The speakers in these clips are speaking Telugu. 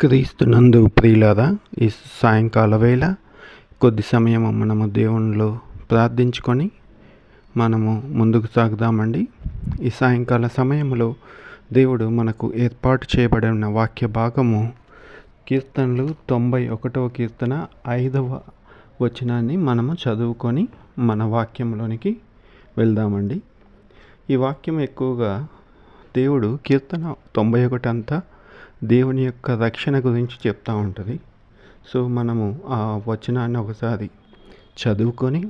క్రీస్తునందు ప్రియులారా ఈ సాయంకాల వేళ కొద్ది సమయం మనము దేవునిలో ప్రార్థించుకొని మనము ముందుకు సాగుదామండి. ఈ సాయంకాల సమయంలో దేవుడు మనకు ఏర్పాటు చేయబడిన వాక్య భాగము కీర్తనలు తొంభై ఒకటవ కీర్తన ఐదవ వచనాన్ని మనము చదువుకొని మన వాక్యంలోనికి వెళ్దామండి. ఈ వాక్యం ఎక్కువగా దేవుడు కీర్తన తొంభై ఒకటి అంతా దేవుని యొక్క రక్షణ గురించి చెప్తూ ఉంటుంది. సో మనము ఆ వచనాన్ని ఒకసారి చదువుకొని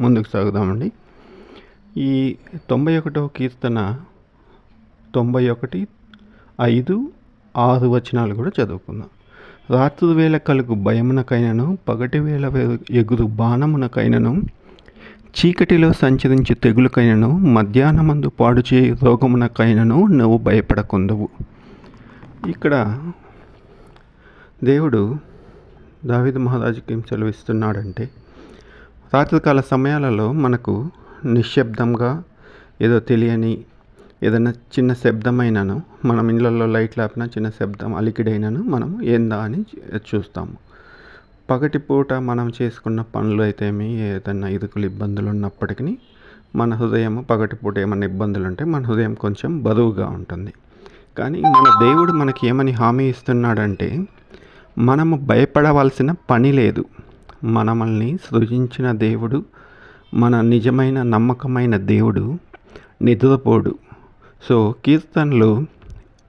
ముందుకు సాగుదామండి. ఈ తొంభై ఒకటవ కీర్తన తొంభై ఒకటి ఐదు ఆరు వచనాలు కూడా చదువుకుందాం. రాత్రి వేళ కలుగు భయమునకైనను పగటి వేళ ఎగురు బాణమునకైనను చీకటిలో సంచరించి తెగులకైనను మధ్యాహ్నమందు పాడుచే రోగమునకైనను నువ్వు భయపడకుందువు. ఇక్కడ దేవుడు దావిద మహారాజుకి ఏం సెలవిస్తున్నాడంటే రాత్రికాల సమయాలలో మనకు నిశ్శబ్దంగా ఏదో తెలియని ఏదైనా చిన్న శబ్దమైనను మనం ఇళ్ళల్లో లైట్లు ఆపిన చిన్న శబ్దం అలికిడైనను మనం ఏందా అని చూస్తాము. పగటిపూట మనం చేసుకున్న పనులు అయితేమి ఏదైనా ఇరుకులు ఇబ్బందులు ఉన్నప్పటికీ మన హృదయం పగటిపూట ఏమైనా ఇబ్బందులు ఉంటే మన హృదయం కొంచెం బరువుగా ఉంటుంది. కానీ మన దేవుడు మనకి ఏమని హామీ ఇస్తున్నాడంటే మనము భయపడవలసిన పని లేదు. మనమల్ని సృజించిన దేవుడు మన నిజమైన నమ్మకమైన దేవుడు నిద్రపోడు సో కీర్తనలు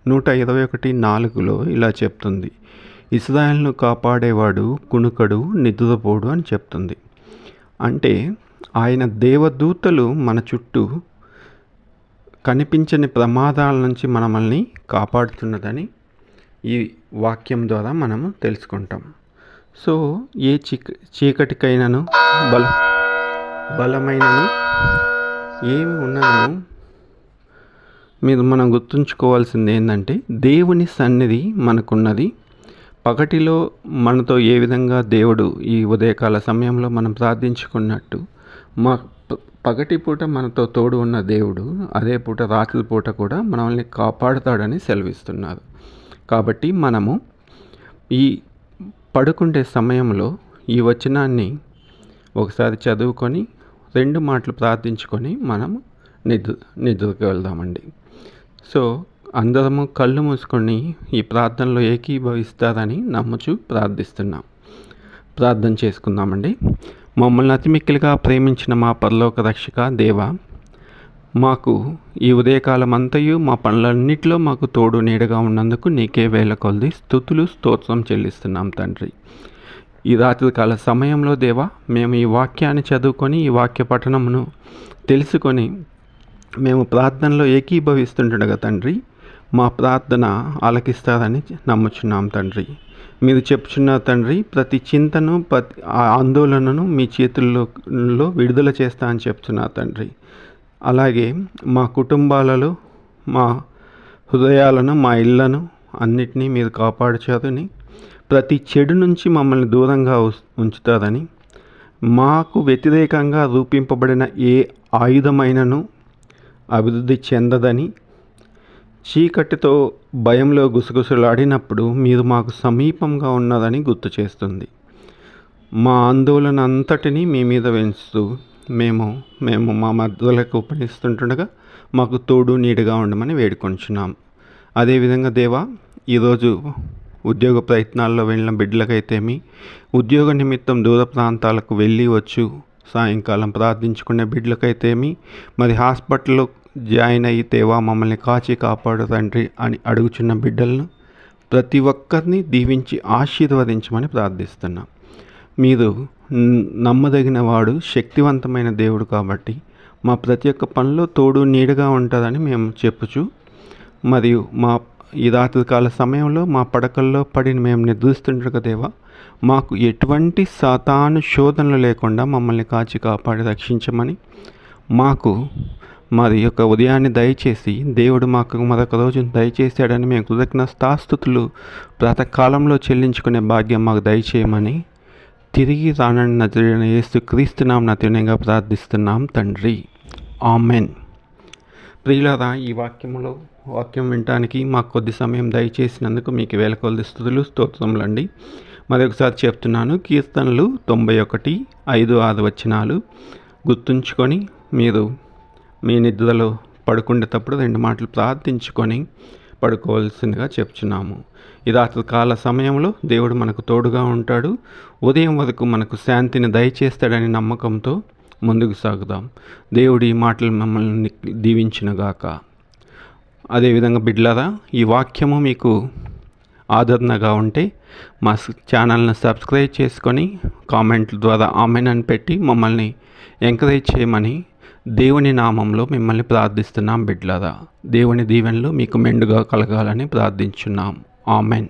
నూట ఇరవై ఒకటి నాలుగులో ఇలా చెప్తుంది. ఇస్రాయల్ను కాపాడేవాడు కునుకడు నిద్రపోడు అని చెప్తుంది. అంటే ఆయన దేవదూతలు మన చుట్టూ కనిపించని ప్రమాదాల నుంచి మనల్ని కాపాడుతున్నదని ఈ వాక్యం ద్వారా మనము తెలుసుకుంటాం. సో ఏ చీక చీకటికైనను బల బలమైనను ఏమి ఉన్నను మీరు మనం గుర్తుంచుకోవాల్సింది ఏంటంటే దేవుని సన్నిధి మనకున్నది. పగటిలో మనతో ఏ విధంగా దేవుడు ఈ ఉదయకాల సమయంలో మనం ప్రార్థించుకున్నట్టు మా పగటి పూట మనతో తోడు ఉన్న దేవుడు అదే పూట రాత్రి పూట కూడా మనల్ని కాపాడుతాడని సెలవిస్తున్నారు. కాబట్టి మనము ఈ పడుకుండే సమయంలో ఈ వచనాన్ని ఒకసారి చదువుకొని రెండు మాటలు ప్రార్థించుకొని మనం నిద్ర నిద్రకు వెళ్దామండి. సో అందరము కళ్ళు మూసుకొని ఈ ప్రార్థనలో ఏకీభవిస్తారని నమ్ముచు ప్రార్థిస్తున్నాం. ప్రార్థన చేసుకుందామండి. మమ్మల్ని అతిమిక్కిలుగా ప్రేమించిన మా పరలోక రక్షక దేవ మాకు ఈ ఉదయకాలం అంతయు మా పనులన్నిటిలో మాకు తోడు నీడగా ఉన్నందుకు నీకే వేల కొలది స్థుతులు స్తోత్రం చెల్లిస్తున్నాం తండ్రి. ఈ రాత్రికాల సమయంలో దేవా మేము ఈ వాక్యాన్ని చదువుకొని ఈ వాక్య పఠనమును తెలుసుకొని మేము ప్రార్థనలో ఏకీభవిస్తుంటుండగా తండ్రి మా ప్రార్థన ఆలకిస్తారని నమ్ముచున్నాం తండ్రి. మీరు చెప్పుచున్న తండ్రి ప్రతి చింతను ప్రతి ఆ ఆందోళనను మీ చేతుల్లో విడుదల చేస్తా అని చెప్తున్నా తండ్రి. అలాగే మా కుటుంబాలలో మా హృదయాలను మా ఇళ్ళను అన్నిటినీ మీరు కాపాడుచారని ప్రతి చెడు నుంచి మమ్మల్ని దూరంగా ఉంచుతారని మాకు వ్యతిరేకంగా రూపింపబడిన ఏ ఆయుధమైనను అభివృద్ధి చెందదని చీకటితో భయంలో గుసగుసలాడినప్పుడు మీరు మాకు సమీపంగా ఉన్నదని గుర్తు చేస్తుంది. మా ఆందోళన అంతటినీ మీ మీద పెంచుతూ మేము మేము మా మద్దతులకు ఉపనిస్తుంటుండగా మాకు తోడు నీడుగా ఉండమని వేడుకొంచున్నాం. అదేవిధంగా దేవా ఈరోజు ఉద్యోగ ప్రయత్నాల్లో వెళ్ళిన బిడ్డలకైతేమి ఉద్యోగ నిమిత్తం దూర ప్రాంతాలకు వెళ్ళి వచ్చు సాయంకాలం ప్రార్థించుకునే బిడ్డలకైతేమి మరి హాస్పిటల్లో జాయిన్ అయ్యి తేవా మమ్మల్ని కాచి కాపాడు తండ్రి అని అడుగుచున్న బిడ్డలను ప్రతి ఒక్కరిని దీవించి ఆశీర్వదించమని ప్రార్థిస్తున్నాం. మీరు నమ్మదగిన వాడు శక్తివంతమైన దేవుడు కాబట్టి మా ప్రతి ఒక్క పనిలో తోడు నీడగా ఉంటుందని మేము చెప్పుచు మరియు మా ఈ రాత్రికాల సమయంలో మా పడకల్లో పడిన మేము నిద్రిస్తుండగా దేవా మాకు ఎటువంటి సాతాను శోధనలు లేకుండా మమ్మల్ని కాచి కాపాడి రక్షించమని మాకు మరి యొక్క ఉదయాన్ని దయచేసి దేవుడు మాకు మరొక రోజును దయచేశాడని మేము కృతజ్ఞ స్థాస్తుతులు ప్రాతకాలంలో చెల్లించుకునే భాగ్యం మాకు దయచేయమని తిరిగి రానని నజరైన యేసు క్రీస్తునాం నతినంగా ప్రార్థిస్తున్నాం తండ్రి. ఆమెన్. ప్రియులరా ఈ వాక్యంలో వాక్యం వినటానికి మాకు కొద్ది సమయం దయచేసినందుకు మీకు వేల కొద్ది స్థుతులు స్తోత్రములండి మరొకసారి చెప్తున్నాను కీర్తనలు తొంభై ఒకటి ఐదు ఆరు వచనాలు గుర్తుంచుకొని మీరు మీ నిద్రలో పడుకునేటప్పుడు రెండు మాటలు ప్రార్థించుకొని పడుకోవాల్సిందిగా చెప్తున్నాము ఈ రాత్రికాల సమయంలో దేవుడు మనకు తోడుగా ఉంటాడు. ఉదయం వరకు మనకు శాంతిని దయచేస్తాడని నమ్మకంతో ముందుకు సాగుదాం. దేవుడి ఈ మాటలు మమ్మల్ని దీవించినగాక. అదేవిధంగా బిడ్లరా ఈ వాక్యము మీకు ఆదరణగా ఉంటే మా ఛానల్ని సబ్స్క్రైబ్ చేసుకొని కామెంట్ల ద్వారా ఆమెన్ అని పెట్టి మమ్మల్ని ఎంకరేజ్ చేయమని దేవుని నామంలో మిమ్మల్ని ప్రార్థిస్తున్నాం బిడ్లరా దేవుని దీవెనలు మీకు మెండుగా కలగాలని ప్రార్థించున్నాం. ఆమెన్.